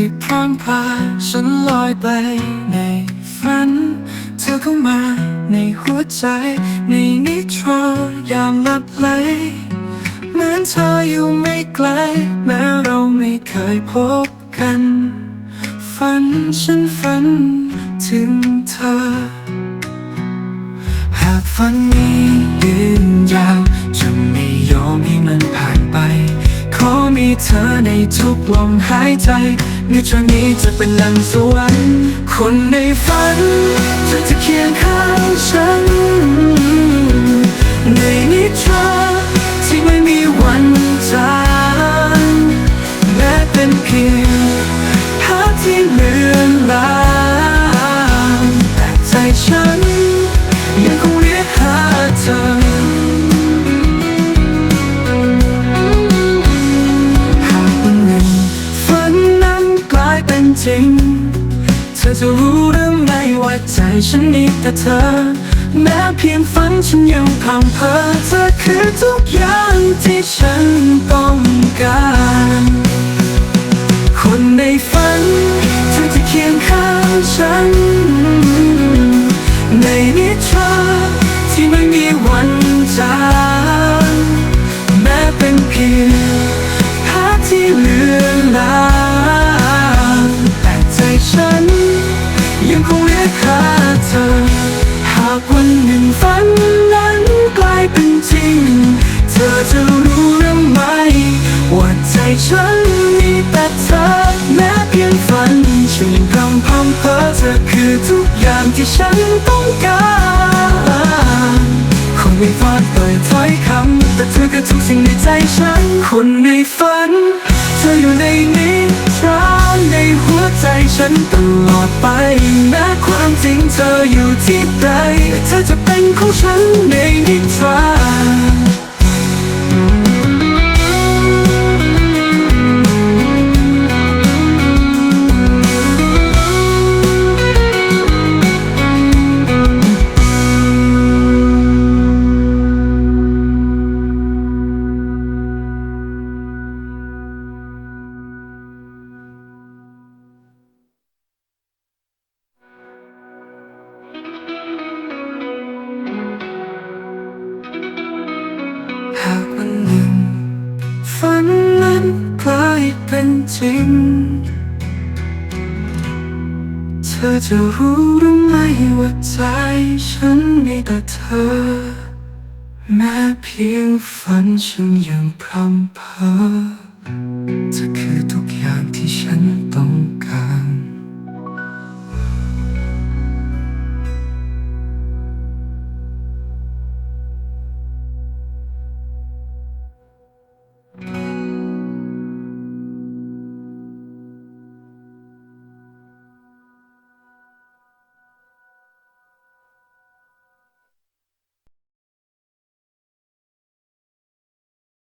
ที่พรางพาฉันลอยไปในฝัน เธอเข้ามาในหัวใจ ในนิทรายามลับไหลเหมือนเธออยู่ไม่ไกล แม้เราไม่เคยพบกัน ฝันฉันฝันถึงเธอ หากฝันนี้ยืนยาวจะไม่ยอมให้มันผ่านไป มีเธอในทุกลมหายใจนิทรานี้จะเป็นลังสวรรค์คนในฝันเธอจะเคียงข้างฉัน ในนิทราายเป็นจริง เธอจะรู้หรือไม่ว่าใจฉันมีแต่เธอ แม้เพียงฝันฉันยังพังเพอเธอคือทุกอย่างที่ฉันต้องการ คนในฝันเธอจะเคียงข้างฉัน ในนิทราที่ไม่มีวันจางแม้เป็นเพียง ยังเรียกหาเธอ หากวันหนึ่งฝันนั้นกลายเป็นจริง เธอจะรู้หรือไม่ว่าใจฉันมีแต่เธอ แม้เพียงฝันฉันยังพรำพำเพ้อเธอคือทุกอย่างที่ฉันต้องการคงไม่ฟาดเปิดถ้อยคำแต่เธอคือทุกสิ่งในใจฉัน คนในฝัน เธออยู่ในนิทราในหัวใจ ฉันตลอดไปแม้ความจริงเธออยู่ที่ใดเธอจะเป็นของฉันในนิทรา จริง เธอจะรู้หรือไม่ว่าใจฉันมีแต่เธอ แม้เพียงฝันฉันยังพรำเพอเธอคือทุกอย่างที่ฉัน